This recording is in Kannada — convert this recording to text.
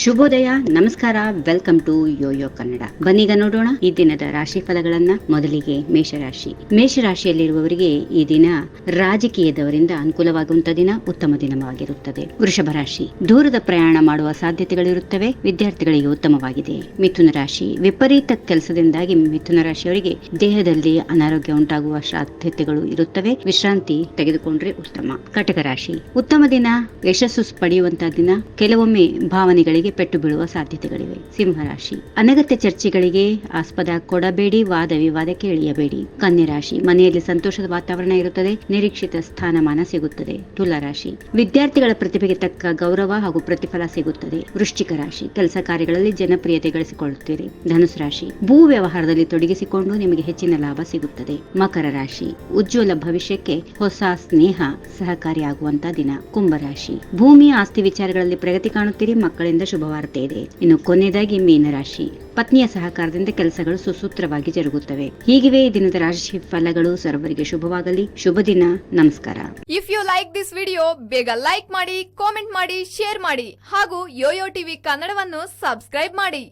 ಶುಭೋದಯ, ನಮಸ್ಕಾರ, ವೆಲ್ಕಮ್ ಟು ಯೋಯೋ ಕನ್ನಡ. ಬನ್ನಿಗ ನೋಡೋಣ ಈ ದಿನದ ರಾಶಿ ಫಲಗಳನ್ನ ಮೊದಲಿಗೆ ಮೇಷರಾಶಿ. ಮೇಷರಾಶಿಯಲ್ಲಿರುವವರಿಗೆ ಈ ದಿನ ರಾಜಕೀಯದವರಿಂದ ಅನುಕೂಲವಾಗುವಂತ ದಿನ, ಉತ್ತಮ ದಿನವಾಗಿರುತ್ತದೆ. ವೃಷಭ ರಾಶಿ. ದೂರದ ಪ್ರಯಾಣ ಮಾಡುವ ಸಾಧ್ಯತೆಗಳಿರುತ್ತವೆ. ವಿದ್ಯಾರ್ಥಿಗಳಿಗೆ ಉತ್ತಮವಾಗಿದೆ. ಮಿಥುನ ರಾಶಿ. ವಿಪರೀತ ಕೆಲಸದಿಂದಾಗಿ ಮಿಥುನ ರಾಶಿಯವರಿಗೆ ದೇಹದಲ್ಲಿ ಅನಾರೋಗ್ಯ ಉಂಟಾಗುವ ಸಾಧ್ಯತೆಗಳು ಇರುತ್ತವೆ. ವಿಶ್ರಾಂತಿ ತೆಗೆದುಕೊಂಡ್ರೆ ಉತ್ತಮ. ಕಟಕ ರಾಶಿ. ಉತ್ತಮ ದಿನ, ಯಶಸ್ಸು ಪಡೆಯುವಂತಹ ದಿನ. ಕೆಲವೊಮ್ಮೆ ಭಾವನೆಗಳಿಗೆ ಪೆಟ್ಟು ಬೀಳುವ ಸಾಧ್ಯತೆಗಳಿವೆ. ಸಿಂಹರಾಶಿ. ಅನಗತ್ಯ ಚರ್ಚೆಗಳಿಗೆ ಆಸ್ಪದ ಕೊಡಬೇಡಿ, ವಾದ ವಿವಾದಕ್ಕೆ ಇಳಿಯಬೇಡಿ ಕನ್ಯರಾಶಿ. ಮನೆಯಲ್ಲಿ ಸಂತೋಷದ ವಾತಾವರಣ ಇರುತ್ತದೆ, ನಿರೀಕ್ಷಿತ ಸ್ಥಾನಮಾನ ಸಿಗುತ್ತದೆ. ತುಲಾರಾಶಿ. ವಿದ್ಯಾರ್ಥಿಗಳ ಪ್ರತಿಭೆಗೆ ತಕ್ಕ ಗೌರವ ಹಾಗೂ ಪ್ರತಿಫಲ ಸಿಗುತ್ತದೆ. ವೃಶ್ಚಿಕ ರಾಶಿ. ಕೆಲಸ ಕಾರ್ಯಗಳಲ್ಲಿ ಜನಪ್ರಿಯತೆ ಗಳಿಸಿಕೊಳ್ಳುತ್ತೀರಿ. ಧನುಸು ರಾಶಿ. ಭೂ ವ್ಯವಹಾರದಲ್ಲಿ ತೊಡಗಿಸಿಕೊಂಡು ನಿಮಗೆ ಹೆಚ್ಚಿನ ಲಾಭ ಸಿಗುತ್ತದೆ. ಮಕರ ರಾಶಿ. ಉಜ್ವಲ ಭವಿಷ್ಯಕ್ಕೆ ಹೊಸ ಸ್ನೇಹ ಸಹಕಾರಿಯಾಗುವಂತಹ ದಿನ. ಕುಂಭರಾಶಿ ಭೂಮಿ ಆಸ್ತಿ ವಿಚಾರಗಳಲ್ಲಿ ಪ್ರಗತಿ ಕಾಣುತ್ತೀರಿ, ಮಕ್ಕಳಿಂದ ಶುಭವಾರ್ತೆ ಇದೆ ಇನ್ನು ಕೊನೆಯದಾಗಿ ಮೀನರಾಶಿ ಪತ್ನಿಯ ಸಹಕಾರದಿಂದ ಕೆಲಸಗಳು ಸುಸೂತ್ರವಾಗಿ ಜರುಗುತ್ತವೆ. ಹೀಗಿವೆ ಈ ದಿನದ ರಾಶಿ ಫಲಗಳು ಸರ್ವರಿಗೆ ಶುಭವಾಗಲಿ. ಶುಭ ದಿನ. ನಮಸ್ಕಾರ. If you like this video ಬೇಗ ಲೈಕ್ ಮಾಡಿ ಕಾಮೆಂಟ್ ಮಾಡಿ ಶೇರ್ ಮಾಡಿ ಹಾಗೂ ಯೋಯೋ ಟಿವಿ ಕನ್ನಡವನ್ನು ಸಬ್ಸ್ಕ್ರೈಬ್ ಮಾಡಿ.